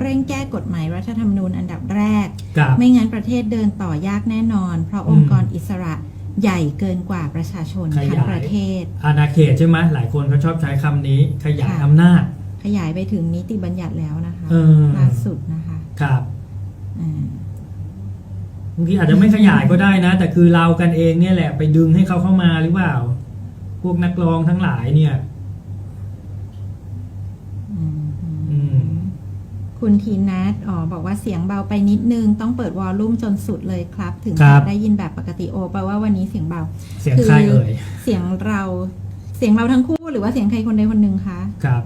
เร่งแก้กฎหมายรัฐธรรมนูญอันดับแรกกับไม่งั้นประเทศเดินต่อยากแน่นอน เพราะองค์กรอิสระใหญ่เกินกว่าประชาชนขยายทั้งประเทศ อาณาเขตใช่ไหมหลายคนเขาชอบใช้คำนี้ขยายค่ะอำนาจ ขยายไปถึงนิติบัญญัติแล้วนะคะเออล่าสุดนะคะ ครับอ่าบางทีอาจจะไม่ขยายก็ได้นะ แต่คือเรากันเองเนี่ยแหละไปดึงให้เขาเข้ามาหรือเปล่า พวกนักร้องทั้งหลายเนี่ย อืม อืม คุณทีนัทอ๋อบอกว่าเสียงเบาไปนิดนึง ต้องเปิดวอลลุ่มจนสุดเลยครับ ถึงครัจะบ ได้ยินแบบปกติโอแปลว่าวันนี้เสียงเบา เสียงใครเอ่ยเสียงเราเสียงเราทั้งคู่หรือว่าเสียงใครคนใดคนหนึ่งคะ ครับ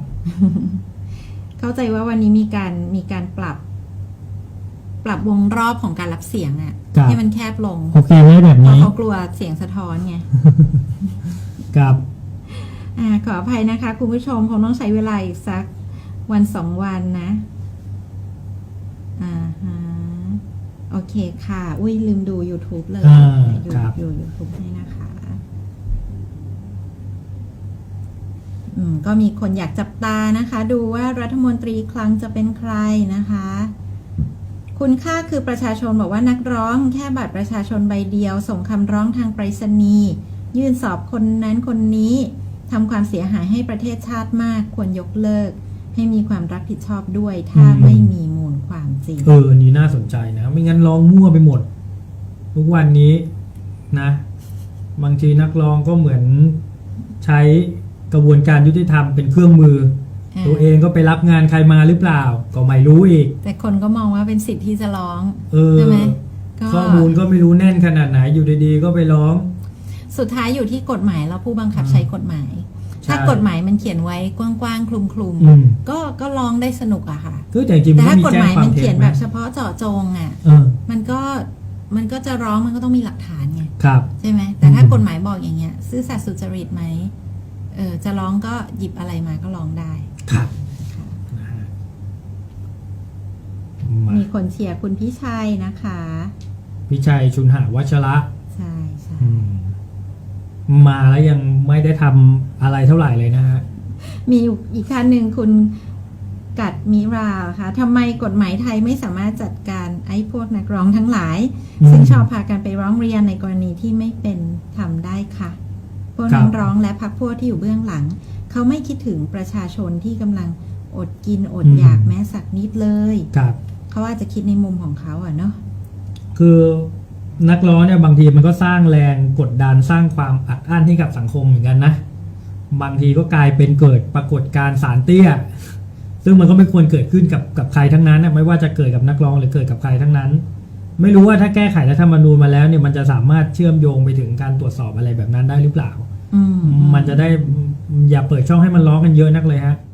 เข้าใจว่าวันนี้มีการมีการปรับ ปรับวงรอบของการรับเสียงอะครับ ให้มันแคบลงโอเคไหมแบบเพราะนี้เขากลัวเสียงสะท้อนไง ครับ อ่าขออภัยนะคะ คุณผู้ชมคงต้องใช้เวลาอีกสักวันสองวันนะ อ่าฮะโอเคค่ะ อุ้ยลืมดู YouTube เลยอ่าอยู่ครับ อยู่ YouTube ให้นะคะ อืม ก็มีคนอยากจับตานะคะ ดูว่ารัฐมนตรีคลังจะเป็นใครนะคะ คุณค่าคือประชาชนบอกว่านักร้องแค่บัตรประชาชนใบเดียว ส่งคำร้องทางไปรษณีย์ยื่นสอบคนนั้นคนนี้ทำความเสียหายให้ประเทศชาติมาก ควรยกเลิก ให้มีความรับผิดชอบด้วย ถ้าอืม ไม่มีมูลความจริงเอออันนี้น่าสนใจนะ ไม่งั้นร้องมั่วไปหมด ทุกวันนี้นะ บางทีนักร้องก็เหมือนใช้กระบวนการยุติธรรมเป็นเครื่องมืออ่าตัวเองก็ไปรับงานใครมาหรือเปล่า ก็ไม่รู้อีก แต่คนก็มองว่าเป็นสิทธิ์ที่จะร้องเออใช่ไหมก็ข้อมูลก็ไม่รู้แน่นขนาดไหนอยู่ดีๆ ก็ไปร้อง สุดท้ายอยู่ที่กฎหมายแล้วผู้บังคับใช้กฎหมายใช่ ถ้ากฎหมายมันเขียนไว้กว้างๆ คลุมอืม ๆ ก็ก็ร้องได้สนุกอะค่ะ คือแต่จริงๆแต่มันก็ถ้ามีกฎแจ้หงมายความัมนเท็เขียจนไหมแบบเฉพาะเจาะจงอะเออมันก็มันก็จะร้องมันก็ต้องมีหลักฐานไงครับ ใช่ไหมแต่ถ้าอืม กฎหมายบอกอย่างเงี้ย ซื่อสัตย์สุจริตไหมเออจะร้องก็หยิบอะไรมาก็ร้องได้ครับค่ะนะฮะมามีคนเชียร์คุณพี่ชัยนะคะ พิชัยชุนหาวัชระ ใช่ใช่ อืม มาแล้วยังไม่ได้ทำอะไรเท่าไหร่เลยนะฮะ มีอยู่อีกท่านหนึ่งคุณกัดมิราค่ะทำไมกฎหมายไทยไม่สามารถจัดการไอ้พวกนักร้องทั้งหลาย อืม ซึ่งชอบพากันไปร้องเรียนในกรณีที่ไม่เป็นทำได้ค่ะ พวกครันับกร้องและพรรคพวกที่อยู่เบื้องหลัง เขาไม่คิดถึงประชาชนที่กำลังอดกินอดอยากแม้สักนิดเลย ครับ เขาอาจจะคิดในมุมของเขาอะเนาะ คือ นักร้องเนี่ยบางทีมันก็สร้างแรงกดดันสร้างความอัดอั้นให้กับสังคมเหมือนกันนะ บางทีก็กลายเป็นเกิดปรากฏการณ์สารเตี้ย ซึ่งมันก็ไม่ควรเกิดขึ้นกับกับใครทั้งนั้นนะไม่ว่าจะเกิดกับนักร้องหรือเกิดกับใครทั้งนั้น ไม่รู้ว่าถ้าแก้ไขรัฐธรรมนูญมาแล้วเนี่ยมันจะสามารถเชื่อมโยงไปถึงการตรวจสอบอะไรแบบนั้นได้หรือเปล่า อืม มันจะได้อย่าเปิดช่องให้มันร้องกันเยอะนักเลยฮะอ